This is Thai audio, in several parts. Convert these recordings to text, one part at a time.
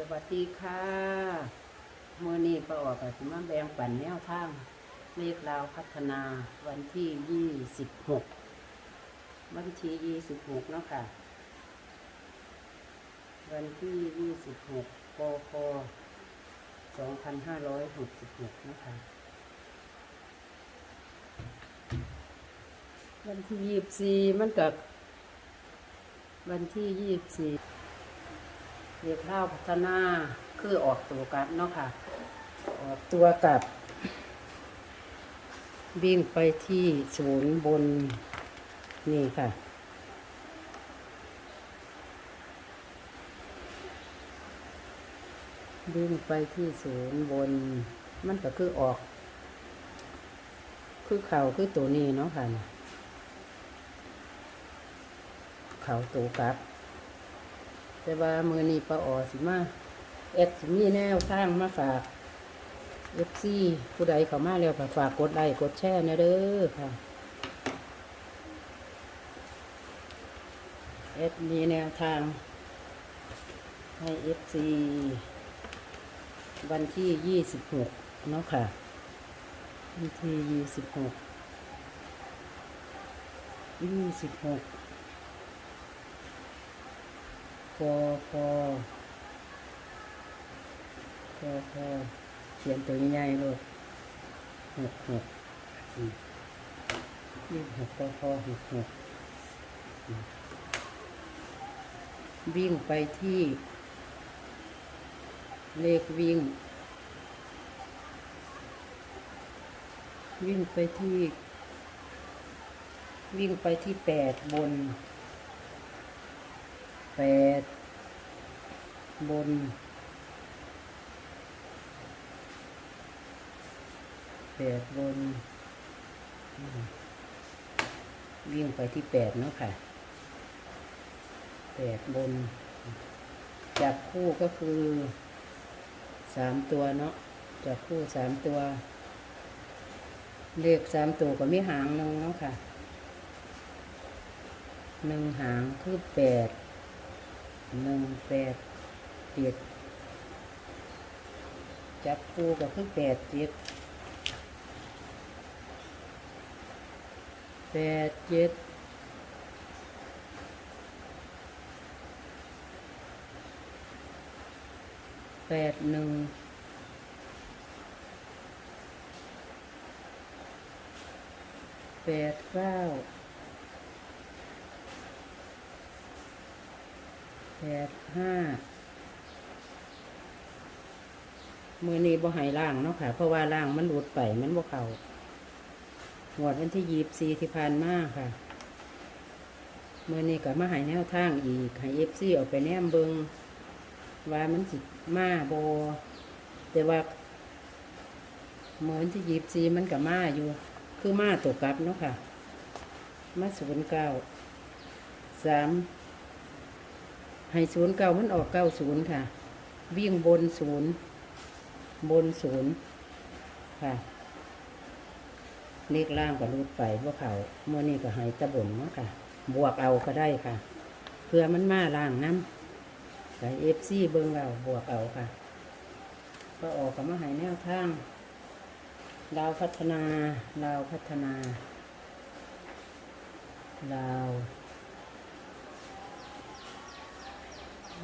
สวัสดีค่ะเมื่อนี้ประออกกับสมาแบงปันแนวทางเลขราวพัฒนาวันที่ยี่สิบหกวันที่ยี่สิบหกเนาะค่ะ วันที่ยี่สิบหกกคสองพันห้าร้อยหกสิบหกนะคะวันที่ยี่สิบสี่มันกับวันที่ยี่สิบสี่ เรียกข้าพัฒนาคือออกตัวกับเนาะค่ะ ออกตัวกับวิ่งไปที่ศูนย์บนนี่ค่ะ วิ่งไปที่ศูนย์บน มันก็คือออก คือเข่าคือตัวนี้เนาะค่ะ เข่าตัวกับ แต่ว่ามือนี้ปลาออสิมาเอ็ดสิมีแนวทางมาฝากเอฟซีผู้ใดเข้ามาแล้วก็ฝากกดไลค์กดแชร์นะเด้อค่ะเอ็ดมีแนวทาง ให้เอฟซีวันที่ยี่สิบหกเนาะค่ะ วันที่ยี่สิบหกยี่สิบหก พอพอพอพอเขียนตัวใหญ่ๆเลยหกหกยี่หกพอพอหกหกวิ่งไปที่ เลขวิ่ง วิ่งไปที่ วิ่งไปที่แปดบน แปดบนแปดบน วิ่งไปที่แปดเนาะค่ะแปดบนจับคู่ก็คือสามตัวเนาะจับคู่สามตัว เลขสามตัวก็มีหางหนึ่งเนาะค่ะหนึ่งหางคือแปด หนึ่งแปดเจ็ดจับคู่ก็คือแปดเจ็ดแปดเจ็ดแปดหนึ่งแปดเก้า แปดห้ามือนี้บ่ใหายล่างเนาะค่ะ เพราะว่าล่างมันหลุดไปมันบ่เขาหมวดวันที่ยีบซีที่ผ่านมาค่ะมือนี้ก็มาหายแนวทางอีกให้เอฟซีออกไปแนมเบิงว่ามันสิมาโบแต่ว่าเหมือนที่ยีบซีมันกับมาอยู่ คือมาตัวกลับเนาะค่ะ มาศูนย์เก้าสาม ให้ศูนย์เก้ามันออกเก้าศูนย์ค่ะ วิ่งบนศูนย์บนศูนย์ค่ะเลขล่างก็รูดไปพวกเขาเมื่อนี้ก็ให้ตะบนเนาะค่ะ บวกเอาก็ได้ค่ะ เพื่อมันมาล่างน้ำแต่เอฟซีเบิ้งเราบวกเอาค่ะ ก็ออกกับมาให้แนวทางดาวพัฒนาดาวพัฒนาดาว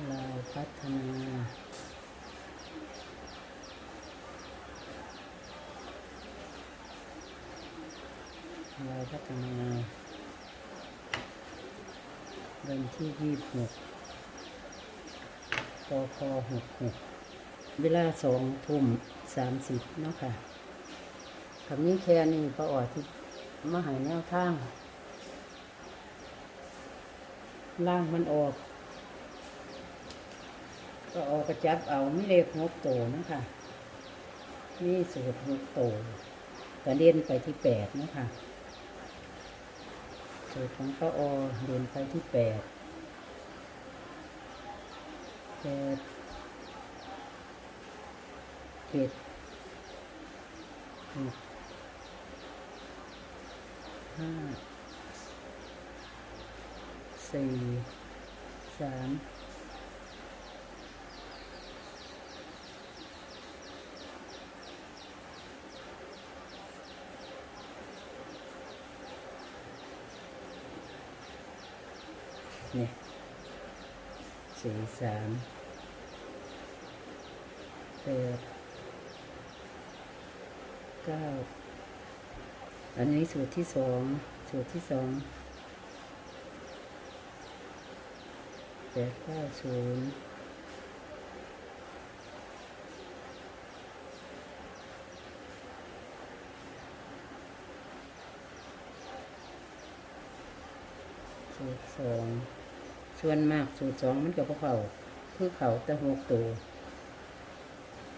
เราพัฒนาเราพัฒนาวันที่ยี่สิบหกปคหกหกเวลาสองทุ่มสามสิบเนาะค่ะคำนี้แค่นี้พอออที่มาหายแนวทางล่างมันออก ก็เอากระจับเอาไม่เลขหกโตนะคะนี่สูตรหกโตกระเด็นไปที่แปดนะคะสูตรของป้าอเด่นไปที่แปดแปดเจ็ดหกห้าสี่สาม นี่สี่สามแปดเก้าอันนี้สูตรที่สองสูตรที่สองแปดเก้าศูนย์สูตรสอง ส่วนมากสูตรสองมันกับพวกเขาคือเขาแต่หกตัว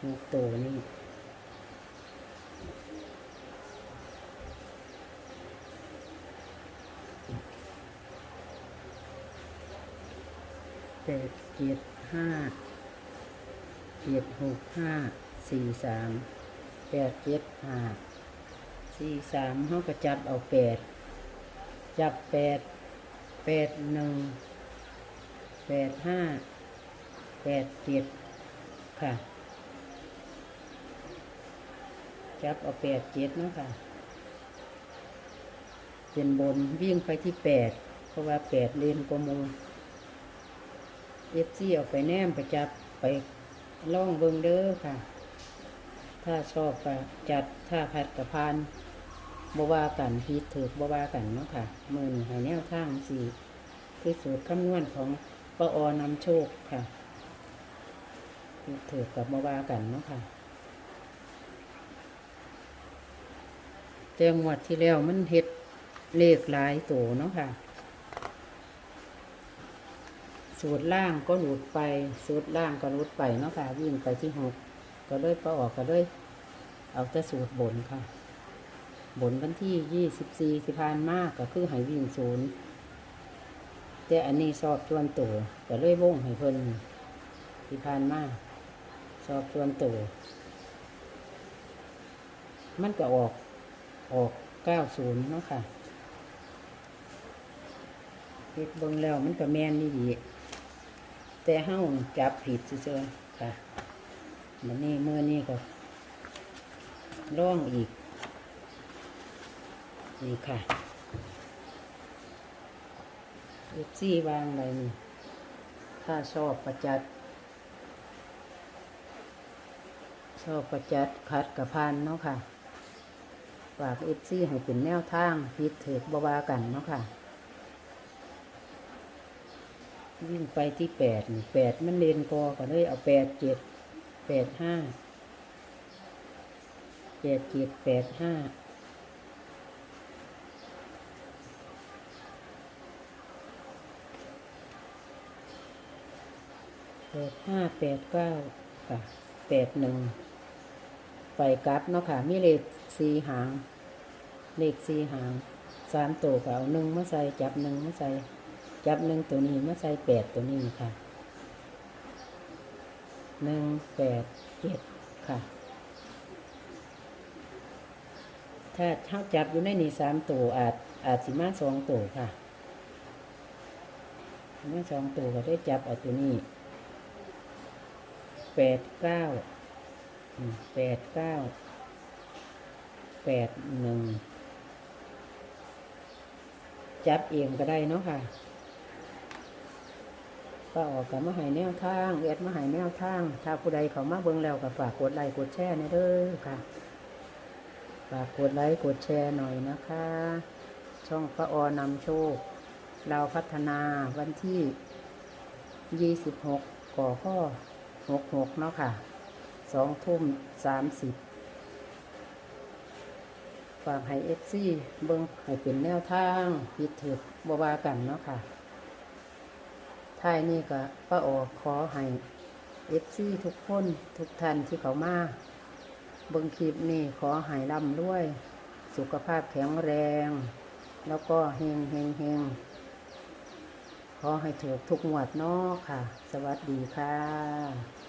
หกตัวนี่แปดเจ็ดห้าเจ็ดหกห้าสี่สามแปดเจ็ดห้าสี่สามเขาก็จับเอาแปดจับแปดแปดหนึ่ง แปดห้าแปดเจ็ดค่ะ จับเอาแปดเจ็ดเนาะค่ะ เป็นบนวิ่งไปที่แปดเพราะว่าแปดเลนกว่ามูเอฟซีเอาไปแนมไปจับไปล่องเบิงเด้อค่ะ ถ้าชอบก็จัดถ้าพัดกับพานบว่ากันพีถือบว่ากันเนาะค่ะ มือนี่ให้แนวทางสี่คือสูตรคำนวณของ ปออนำโชคค่ะพีถือกับบว่ากันเนาะค่ะแต่งวดที่แล้วมันเฮ็ดเลขหลายตัวเนาะค่ะ สูตรล่างก็หลุดไป สูตรล่างก็หลุดไปเนาะค่ะ วิ่งไปที่หกก็เลยปออกก็เลยเอาแต่สูตรบนค่ะ บนวันที่ยี่สิบสี่สิพานมากก็คือให้วิ่งศูนย์ แต่อันนี้สอบชวนตัวก็เลยวงให้เพิ่นสิพานมากสอบชวนตัวมันก็ออกออกเก้าศูนย์เนาะค่ะเฮ็ดเบิ่งแล้วมันก็แม่นนี่ดีแต่เฮ้าจับผิดซื่อๆค่ะมันนี่เมื่อนี่ก็ร่องอีก นี่ค่ะ เอฟซีวางอะไรนี่ ถ้าชอบประจัด ชอบประจัดคัดกับพันเนาะค่ะฝากเอฟซีให้เป็นแนวทางพิดเถิดบวากันเนาะค่ะ วิ่งไปที่แปดนี่แปดมันเลนกอก็เลยเอาแปดเจ็ดแปดห้าแปดเจ็ดแปดห้า แปดห้าแปดเก้าค่ะแปดหนึ่งไปกลับเนาะค่ะ มีเลขสี่หาง เลขสี่หางสามตัวก็เอาหนึ่งมาใส่จับหนึ่งมาใส่จับหนึ่งตัวนี้มาใส่แปดตัวนี้ค่ะหนึ่งแปดเจ็ดค่ะ ถ้าเท่าจับอยู่ในนี่สามตัวอาจอาจสิมาสองตัวค่ะมาสองตัวก็ได้จับเอาตัวนี้ แปดเก้าแปดเก้าแปดหนึ่งจับเองก็ได้เนาะค่ะก็ออกกับมาหายแนวทางเอ็ดมาหายแนวทาง ถ้าผู้ใดเขามาเบิ่งแล้วก็ฝากกดไลค์กดแชร์ในเด้อค่ะ ฝากกดไลค์กดแชร์หน่อยนะคะ ช่องพระออนำโชค เราพัฒนาวันที่ 26ก่อข้อ 66เนาะค่ะสองทุ่มสามสิบฝากให้เอฟซีเบิ้งให้เป็นแนวทางพิดถือบวากันเนาะค่ะท้ายนี่ก็ป้าออกขอให้เอฟซีทุกคนทุกท่านที่เขามาเบิ้งคลิปนี่ขอให้ร่ำด้วย สุขภาพแข็งแรง แล้วก็เฮงเฮงเฮง ขอให้ถูกทุกหมวดเนาะค่ะ สวัสดีค่ะ